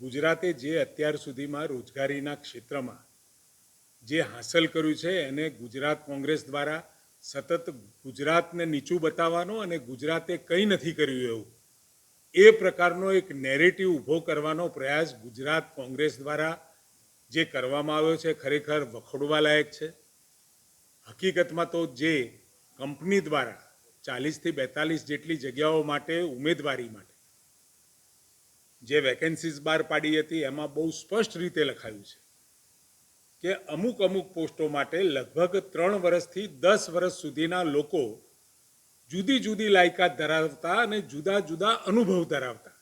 ગુજરાતે જે અત્યાર સુધીમાં રોજગારીના ક્ષેત્રમાં જે હાંસલ કર્યું છે એને ગુજરાત કોંગ્રેસ દ્વારા સતત ગુજરાતને નીચું બતાવવાનો અને ગુજરાતે કંઈ નથી કર્યું એવું, એ પ્રકારનો એક નેરેટિવ ઊભો કરવાનો પ્રયાસ ગુજરાત કોંગ્રેસ દ્વારા જે કરવામાં આવ્યો છે ખરેખર વખોડવા લાયક છે. હકીકતમાં તો જે કંપની દ્વારા ચાલીસથી બેતાલીસ જેટલી જગ્યાઓ માટે ઉમેદવારી માટે જે વેકેન્સીઝ બહાર પાડી હતી, એમાં બહુ સ્પષ્ટ રીતે લખાયું છે કે અમુક અમુક પોસ્ટો માટે લગભગ ત્રણ વર્ષથી દસ વર્ષ સુધીના લોકો જુદી જુદી લાયકાત ધરાવતા અને જુદા જુદા અનુભવ ધરાવતા.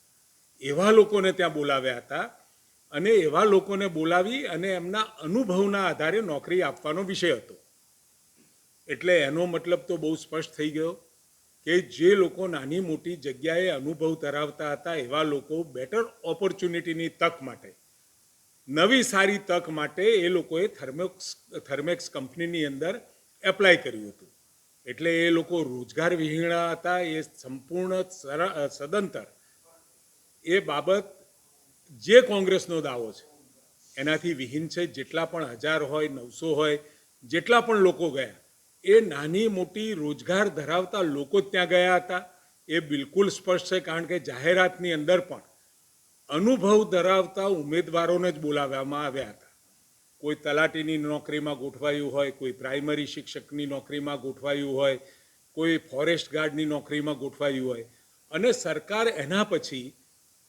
એવા લોકોને ત્યાં બોલાવ્યા હતા અને એવા લોકોને બોલાવી અને એમના અનુભવના આધારે નોકરી આપવાનો વિષય હતો. એટલે એનો મતલબ તો બહુ સ્પષ્ટ થઈ ગયો. કે જે લોકો નાની મોટી જગ્યાએ અનુભવ ધરાવતા હતા, એવા લોકો બેટર ઓપોર્ચ્યુનિટીની તક માટે, નવી સારી તક માટે એ લોકોએ થર્મેક્સ થર્મેક્સ કંપનીની અંદર એપ્લાય કર્યું હતું. એટલે એ લોકો રોજગાર વિહીણા હતા, એ સંપૂર્ણ સદંતર. એ બાબત જે કોંગ્રેસનો દાવો છે, એનાથી વિહીન છે, જેટલા પણ હજાર હોય, નવસો હોય, જેટલા પણ લોકો ગયા એ નાની મોટી રોજગાર ધરાવતા લોકો ત્યાં ગયા હતા. એ બિલકુલ સ્પષ્ટ છે, કારણ કે જાહેરાતની અંદર પણ અનુભવ ધરાવતા ઉમેદવારોને જ બોલાવવામાં આવ્યા હતા. કોઈ તલાટીની નોકરીમાં ગોઠવાયું હોય, કોઈ પ્રાઇમરી શિક્ષકની નોકરીમાં ગોઠવાયું હોય, કોઈ ફોરેસ્ટ ગાર્ડની નોકરીમાં ગોઠવાયું હોય. અને સરકાર એના પછી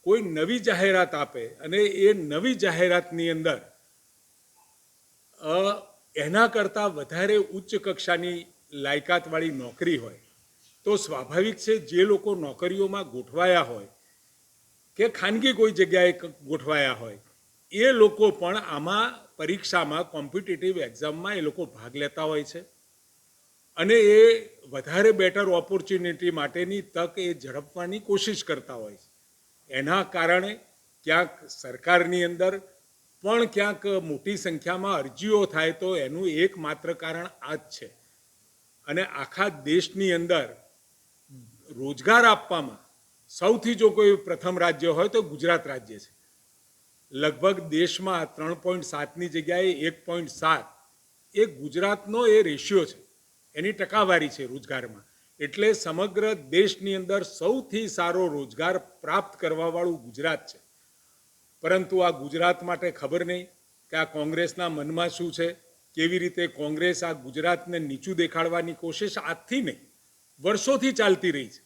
કોઈ નવી જાહેરાત આપે અને એ નવી જાહેરાતની અંદર એના કરતાં વધારે ઉચ્ચ કક્ષાની લાયકાતવાળી નોકરી હોય, તો સ્વાભાવિક છે જે લોકો નોકરીઓમાં ગોઠવાયા હોય કે ખાનગી કોઈ જગ્યાએ ગોઠવાયા હોય, એ લોકો પણ આમાં પરીક્ષામાં કોમ્પિટિટિવ એક્ઝામમાં એ લોકો ભાગ લેતા હોય છે. અને એ વધારે બેટર ઓપોર્ચ્યુનિટી માટેની તક એ ઝડપવાની કોશિશ કરતા હોય છે. એના કારણે ક્યાંક સરકારની અંદર પણ ક્યાંક મોટી સંખ્યામાં અરજીઓ થાય તો એનું એકમાત્ર કારણ આ જ છે. અને આખા દેશની અંદર રોજગાર આપવામાં સૌથી જો કોઈ પ્રથમ રાજ્ય હોય તો ગુજરાત રાજ્ય છે. લગભગ દેશમાં ત્રણ પોઈન્ટ સાતની જગ્યાએ એક પોઈન્ટ સાત એ ગુજરાતનો એ રેશિયો છે. એની ટકાવારી છે રોજગારમાં. એટલે સમગ્ર દેશની અંદર સૌથી સારો રોજગાર પ્રાપ્ત કરવાવાળું ગુજરાત છે. પરંતુ આ ગુજરાત માટે ખબર નહીં કે આ કોંગ્રેસના મનમાં શું છે, કેવી રીતે કોંગ્રેસ આ ગુજરાતને નીચું દેખાડવાની કોશિશ આજથી નહીં, વર્ષોથી ચાલતી રહી છે.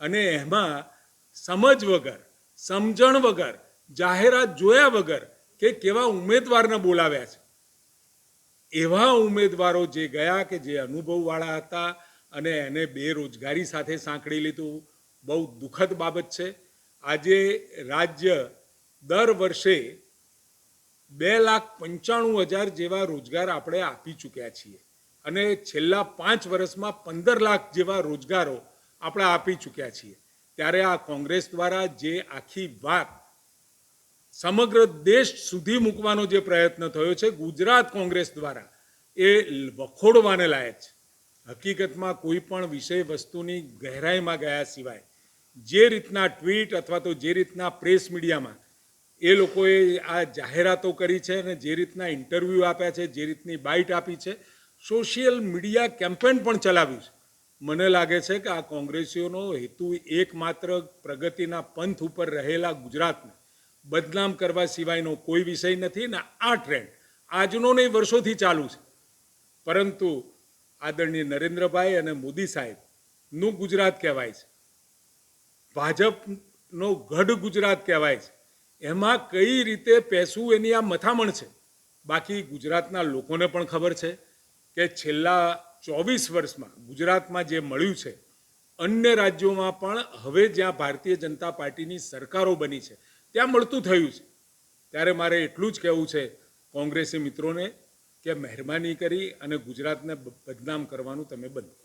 અને એમાં સમજ વગર, સમજણ વગર, જાહેરાત જોયા વગર કે કેવા ઉમેદવારને બોલાવ્યા છે. એવા ઉમેદવારો જે ગયા કે જે અનુભવવાળા હતા અને એને બેરોજગારી સાથે સાંકળી લીધું, બહુ દુઃખદ બાબત છે. આજે રાજ્ય દર વર્ષે બે લાખ પંચાણું હજાર જેવા રોજગાર આપણે આપી ચૂક્યા છીએ. અને છેલ્લા પાંચ વર્ષમાં પંદર લાખ જેવા રોજગારો આપણે આપી ચૂક્યા છીએ. ત્યારે આ કોંગ્રેસ દ્વારા જે આખી વાત સમગ્ર દેશ સુધી મૂકવાનો જે પ્રયત્ન થયો છે, ગુજરાત કોંગ્રેસ દ્વારા, એ વખોડવાને લાયક છે. હકીકતમાં કોઈ પણ વિષય વસ્તુની ગહેરાઈમાં ગયા સિવાય, જે રીતના ટ્વીટ અથવા તો જે રીતના પ્રેસ મીડિયામાં એ લોકોએ આ જાહેરાતો કરી છે અને જે રીતના ઇન્ટરવ્યૂ આપ્યા છે, જે રીતની બાઇટ આપી છે, સોશિયલ મીડિયા કેમ્પેન પણ ચલાવ્યું છે. મને લાગે છે કે આ કોંગ્રેસીઓનો હેતુ એકમાત્ર પ્રગતિના પંથ ઉપર રહેલા ગુજરાતને બદનામ કરવા સિવાયનો કોઈ વિષય નથી ને આ ટ્રેન્ડ આજનો નહીં, વર્ષોથી ચાલુ છે. પરંતુ આદરણીય નરેન્દ્રભાઈ અને મોદી સાહેબનું ગુજરાત કહેવાય છે. ભાજપનો ગઢ ગુજરાત કહેવાય છે. એમાં કઈ રીતે પેસવું એની આ મથામણ છે? બાકી ગુજરાતના લોકોને પણ ખબર છે કે છેલ્લા ચોવીસ વર્ષમાં ગુજરાતમાં જે મળ્યું છે, અન્ય રાજ્યોમાં પણ હવે જ્યાં ભારતીય જનતા પાર્ટીની સરકારો બની છે, ત્યાં મળતું થયું છે. ત્યારે મારે એટલું જ કહેવું છે કોંગ્રેસી મિત્રોને કે મહેરબાની કરી અને ગુજરાતને બદનામ કરવાનું તમે બંધ કરો.